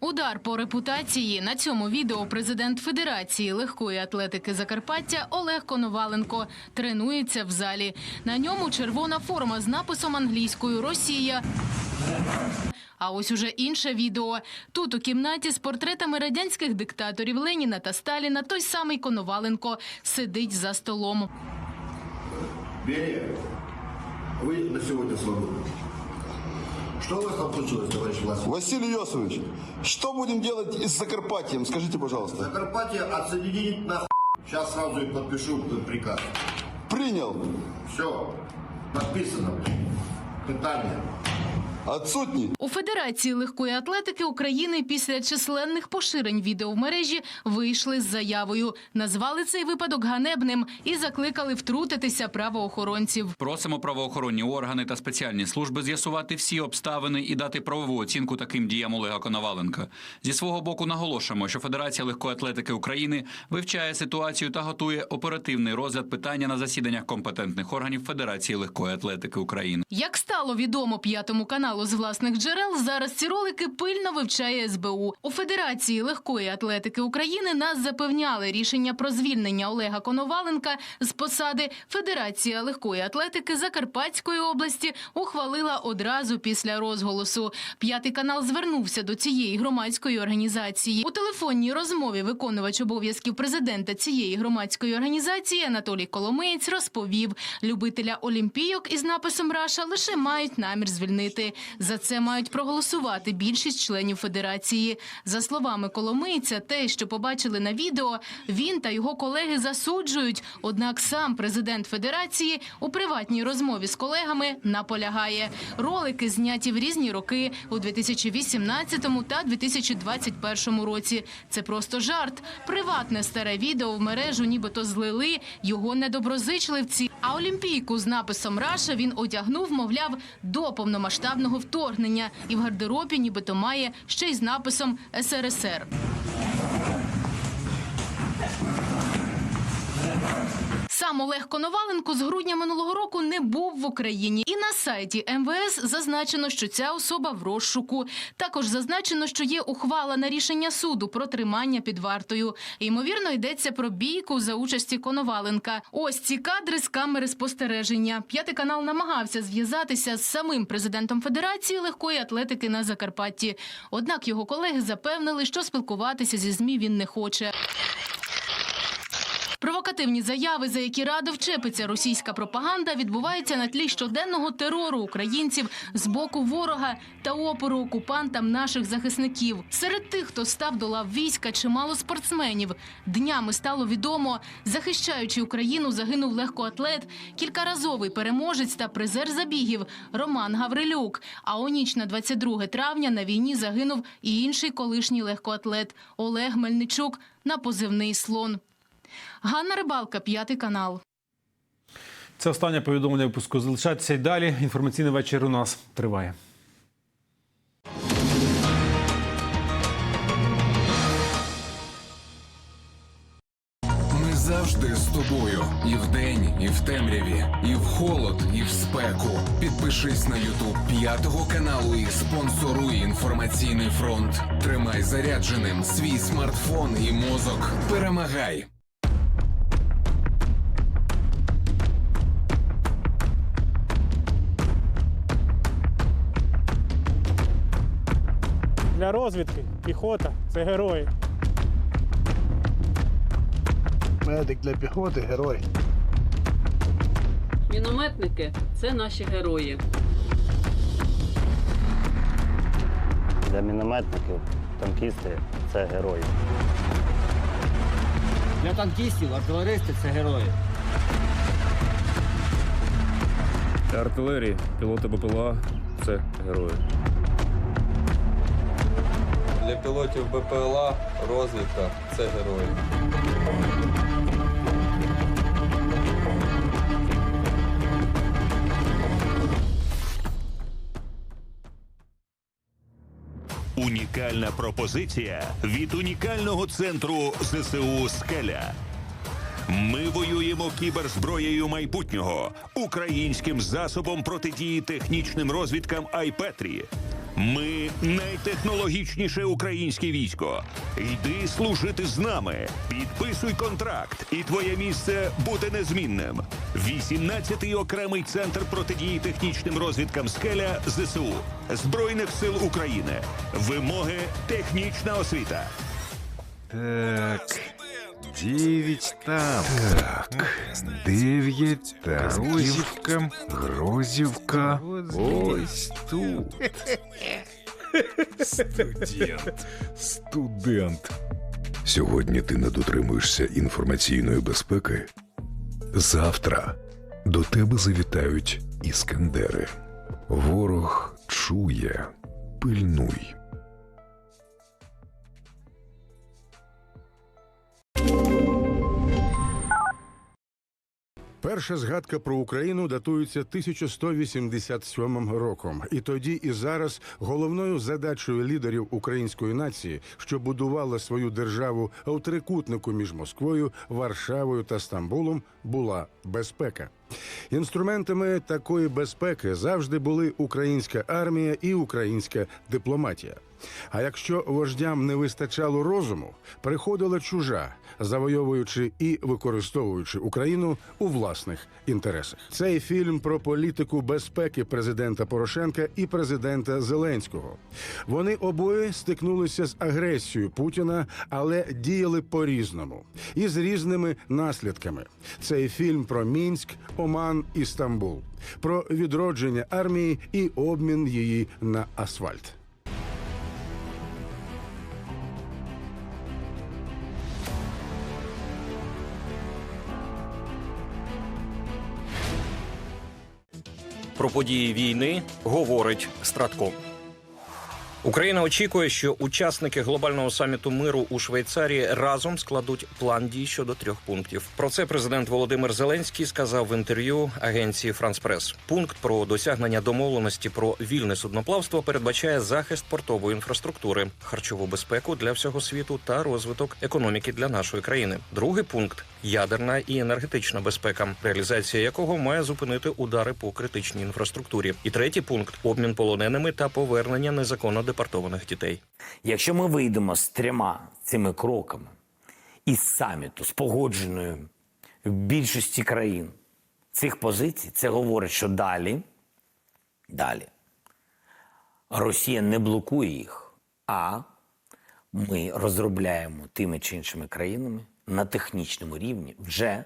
Удар по репутації на цьому відео президент Федерації легкої атлетики Закарпаття Олег Коноваленко тренується в залі. На ньому червона форма з написом англійською Росія. А ось уже інше відео. Тут у кімнаті з портретами радянських диктаторів Леніна та Сталіна той самий Коноваленко сидить за столом. Берия, вы на сегодня свободны. Что у вас там случилось, товарищ Власов? Василий Йосович, что будем делать с Закарпатьем? Скажите, пожалуйста. Закарпатье отсоединить нахуй. Сейчас сразу и подпишу приказ. Принял. Все, подписано. Питание. Отсутни. У Федерації легкої атлетики України після численних поширень відео в мережі вийшли з заявою. Назвали цей випадок ганебним і закликали втрутитися правоохоронців. Просимо правоохоронні органи та спеціальні служби з'ясувати всі обставини і дати правову оцінку таким діям Олега Коноваленка. Зі свого боку наголошуємо, що Федерація легкої атлетики України вивчає ситуацію та готує оперативний розгляд питання на засіданнях компетентних органів Федерації легкої атлетики України. Як стало відомо п'ятому каналу з власних джерел, зараз ці ролики пильно вивчає СБУ. У Федерації легкої атлетики України нас запевняли рішення про звільнення Олега Коноваленка з посади. Федерація легкої атлетики Закарпатської області ухвалила одразу після розголосу. П'ятий канал звернувся до цієї громадської організації. У телефонній розмові виконувач обов'язків президента цієї громадської організації Анатолій Коломиєць розповів, любителя олімпійок із написом Раша лише мають намір звільнити. За це мають проголосувати більшість членів федерації. За словами Коломийця, те, що побачили на відео, він та його колеги засуджують. Однак сам президент федерації у приватній розмові з колегами наполягає. Ролики зняті в різні роки у 2018 та 2021 році. Це просто жарт. Приватне старе відео в мережу нібито злили його недоброзичливці. А олімпійку з написом Раша він одягнув, мовляв, до повномасштабного вторгнення, і в гардеробі нібито має ще й з написом СРСР. Сам Олег Коноваленко з грудня минулого року не був в Україні, і на сайті МВС зазначено, що ця особа в розшуку. Також зазначено, що є ухвала на рішення суду про тримання під вартою. Ймовірно, йдеться про бійку за участі Коноваленка. Ось ці кадри з камери спостереження. П'ятий канал намагався зв'язатися з самим президентом Федерації легкої атлетики на Закарпатті. Однак його колеги запевнили, що спілкуватися зі змі він не хоче. Провокативні заяви, за які радо вчепиться російська пропаганда, відбуваються на тлі щоденного терору українців з боку ворога та опору окупантам наших захисників. Серед тих, хто став до лав війська, чимало спортсменів. Днями стало відомо, захищаючи Україну, загинув легкоатлет, кількаразовий переможець та призер забігів Роман Гаврилюк. А у ніч на 22 травня на війні загинув і інший колишній легкоатлет Олег Мельничук на позивний слон. Ганна Рибалка, п'ятий канал. Це останнє повідомлення випуску. Залишайтеся й далі. Інформаційний вечір у нас триває. Ми завжди з тобою. І вдень, і в темряві, і в холод, і в спеку. Підпишись на Ютуб п'ятого каналу і спонсоруй інформаційний фронт. Тримай зарядженим свій смартфон і мозок. Перемагай! Для розвідки піхота це герої. Медик для піхоти герой. Мінометники це наші герої. Для мінометників танкісти це герої. Для танкістів, артилеристи це герої. Для Артилерії, пілоти БПЛА це герої. Для пілотів БПЛА розвідка це герої. Унікальна пропозиція від унікального центру ЗСУ Скеля. Ми воюємо кіберзброєю майбутнього, українським засобом протидії технічним розвідкам Айпетрі. Ми найтехнологічніше українське військо. Йди служити з нами. Підписуй контракт, і твоє місце буде незмінним. 18-й окремий центр протидії технічним розвідкам скеля ЗСУ Збройних сил України. Вимоги технічна освіта. Так. Девять там. Так. Дев'ять там. Грозівка. Грозівка. Ось тут. Студент. Студент. Сьогодні ти не дотримуєшся інформаційної безпеки. Завтра до тебе завітають іскандери. Ворог чує, пильнуй. Перша згадка про Україну датується 1187 роком, і тоді і зараз головною задачею лідерів української нації, що будувала свою державу у трикутнику між Москвою, Варшавою та Стамбулом, була безпека. Інструментами такої безпеки завжди були українська армія і українська дипломатія. А якщо вождям не вистачало розуму, приходила чужа, завойовуючи і використовуючи Україну у власних інтересах. Цей фільм про політику безпеки президента Порошенка і президента Зеленського. Вони обоє стикнулися з агресією Путіна, але діяли по-різному і з різними наслідками. Цей фільм про Мінськ, Оман і Стамбул, про відродження армії і обмін її на асфальт. Про події війни говорить Стратко. Україна очікує, що учасники глобального саміту миру у Швейцарії разом складуть план дій щодо трьох пунктів. Про це президент Володимир Зеленський сказав в інтерв'ю агенції Франс Прес. Пункт про досягнення домовленості про вільне судноплавство передбачає захист портової інфраструктури, харчову безпеку для всього світу та розвиток економіки для нашої країни. Другий пункт ядерна і енергетична безпека, реалізація якого має зупинити удари по критичній інфраструктурі. І третій пункт обмін полоненими та повернення незаконно депортованих дітей. Якщо ми вийдемо з трьома цими кроками із саміту, з погодженою в більшості країн цих позицій, це говорить, що далі, далі Росія не блокує їх, а ми розробляємо тими чи іншими країнами на технічному рівні вже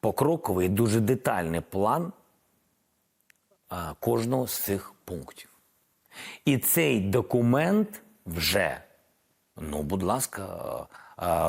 покроковий, дуже детальний план кожного з цих пунктів. І цей документ вже, ну, будь ласка,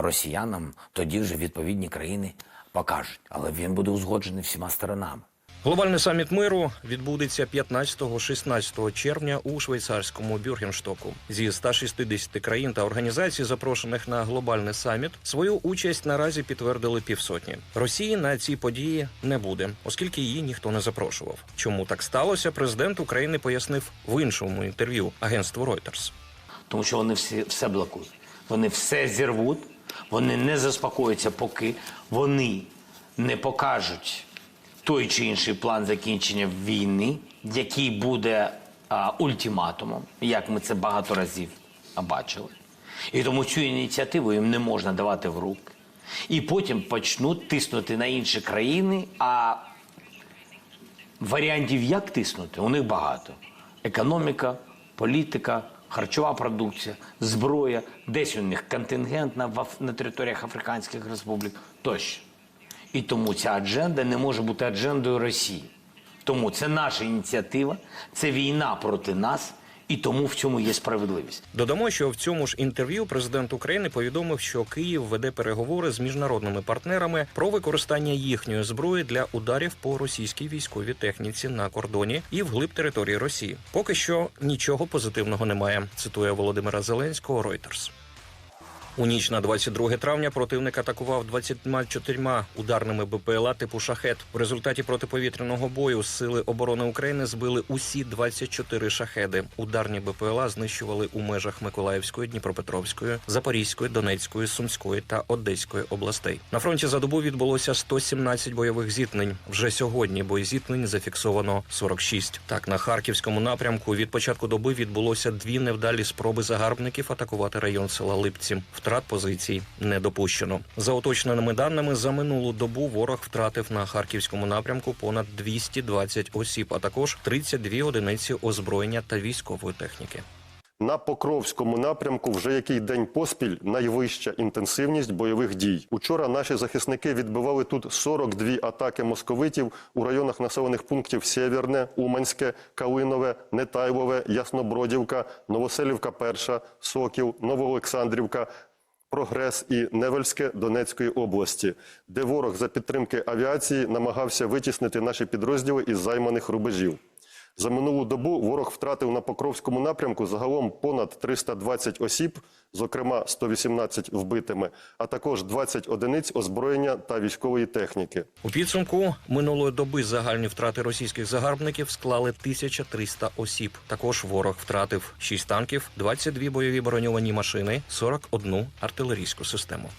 росіянам тоді вже відповідні країни покажуть, але він буде узгоджений всіма сторонами. Глобальний саміт миру відбудеться 15-16 червня у швейцарському Бюргенштоку. Зі 160 країн та організацій, запрошених на глобальний саміт, свою участь наразі підтвердили півсотні. Росії на цій події не буде, оскільки її ніхто не запрошував. Чому так сталося? Президент України пояснив в іншому інтерв'ю агентству Reuters. Тому що вони всі, все блокують. Вони все зірвуть, вони не заспокояться, поки вони не покажуть той чи інший план закінчення війни, який буде а, ультиматумом, як ми це багато разів бачили. І тому цю ініціативу їм не можна давати в руки. І потім почнуть тиснути на інші країни, а варіантів, як тиснути, у них багато: економіка, політика, харчова продукція, зброя, десь у них контингент на, на територіях Африканських республік тощо. І тому ця адженда не може бути аджендою Росії. Тому це наша ініціатива, це війна проти нас, і тому в цьому є справедливість. Додамо, що в цьому ж інтерв'ю президент України повідомив, що Київ веде переговори з міжнародними партнерами про використання їхньої зброї для ударів по російській військовій техніці на кордоні і вглиб території Росії. Поки що нічого позитивного немає. Цитує Володимира Зеленського Reuters. У ніч на 22 травня противник атакував 24 ударними БПЛА типу шахет. В результаті протиповітряного бою сили оборони України збили усі 24 шахеди. Ударні БПЛА знищували у межах Миколаївської, Дніпропетровської, Запорізької, Донецької, Сумської та Одеської областей. На фронті за добу відбулося 117 бойових зіткнень. Вже сьогодні боєзіткнень зафіксовано 46. Так на харківському напрямку від початку доби відбулося дві невдалі спроби загарбників атакувати район села Липці. Втрат позицій не допущено. За уточненими даними за минулу добу ворог втратив на харківському напрямку понад 220 осіб, а також 32 одиниці озброєння та військової техніки. На Покровському напрямку вже який день поспіль найвища інтенсивність бойових дій. Учора наші захисники відбивали тут 42 атаки московитів у районах населених пунктів Сєвєрне, Уманське, Калинове, Нетайлове, Яснобродівка, Новоселівка, Перша, Сокіл, Новоолександрівка. Прогрес і Невельське Донецької області, де ворог за підтримки авіації намагався витіснити наші підрозділи із займаних рубежів. За минулу добу ворог втратив на Покровському напрямку загалом понад 320 осіб, зокрема 118 вбитими, а також 20 одиниць озброєння та військової техніки. У підсумку минулої доби загальні втрати російських загарбників склали 1300 осіб. Також ворог втратив 6 танків, 22 бойові броньовані машини, 41 артилерійську систему.